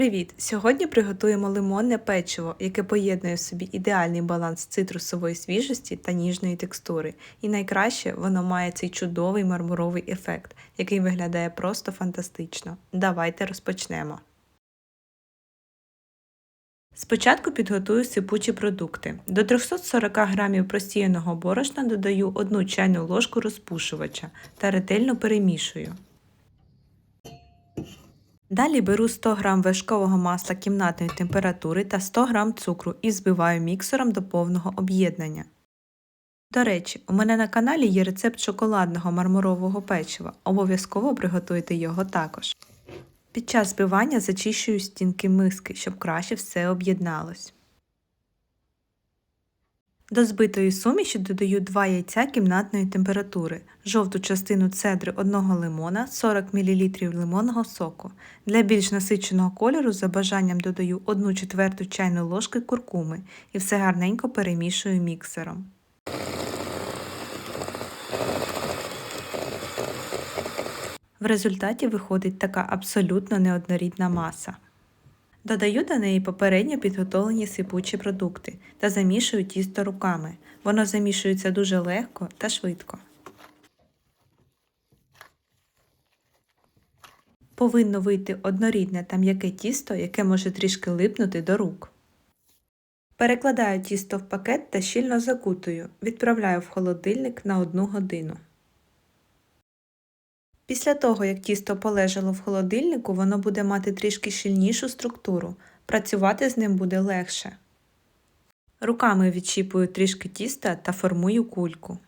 Привіт! Сьогодні приготуємо лимонне печиво, яке поєднує в собі ідеальний баланс цитрусової свіжості та ніжної текстури. І найкраще воно має цей чудовий мармуровий ефект, який виглядає просто фантастично. Давайте розпочнемо. Спочатку підготую сипучі продукти. До 340 г просіяного борошна додаю 1 чайну ложку розпушувача та ретельно перемішую. Далі беру 100 г вершкового масла кімнатної температури та 100 г цукру і збиваю міксером до повного об'єднання. До речі, у мене на каналі є рецепт шоколадного мармурового печива. Обов'язково приготуйте його також. Під час збивання зачищую стінки миски, щоб краще все об'єдналось. До збитої суміші додаю 2 яйця кімнатної температури, жовту частину цедри 1 лимона, 40 мл лимонного соку. Для більш насиченого кольору за бажанням додаю 1 четверту чайну ложки куркуми і все гарненько перемішую міксером. В результаті виходить така абсолютно неоднорідна маса. Додаю до неї попередньо підготовлені сипучі продукти та замішую тісто руками. Воно замішується дуже легко та швидко. Повинно вийти однорідне та м'яке тісто, яке може трішки липнути до рук. Перекладаю тісто в пакет та щільно закутую. Відправляю в холодильник на 1 годину. Після того, як тісто полежало в холодильнику, воно буде мати трішки щільнішу структуру, працювати з ним буде легше. Руками відчіпую трішки тіста та формую кульку.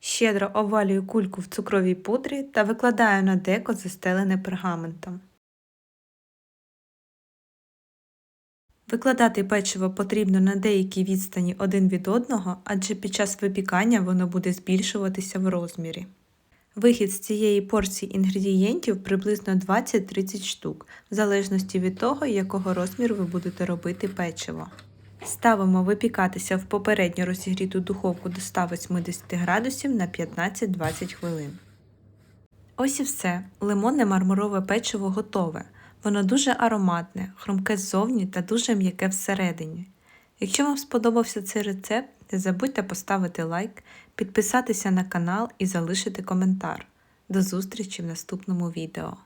Щедро овалюю кульку в цукровій пудрі та викладаю на деко застелене пергаментом. Викладати печиво потрібно на деякій відстані один від одного, адже під час випікання воно буде збільшуватися в розмірі. Вихід з цієї порції інгредієнтів приблизно 20-30 штук, в залежності від того, якого розміру ви будете робити печиво. Ставимо випікатися в попередньо розігріту духовку до 180 градусів на 15-20 хвилин. Ось і все. Лимонне мармурове печиво готове. Воно дуже ароматне, хрумке ззовні та дуже м'яке всередині. Якщо вам сподобався цей рецепт, не забудьте поставити лайк, підписатися на канал і залишити коментар. До зустрічі в наступному відео.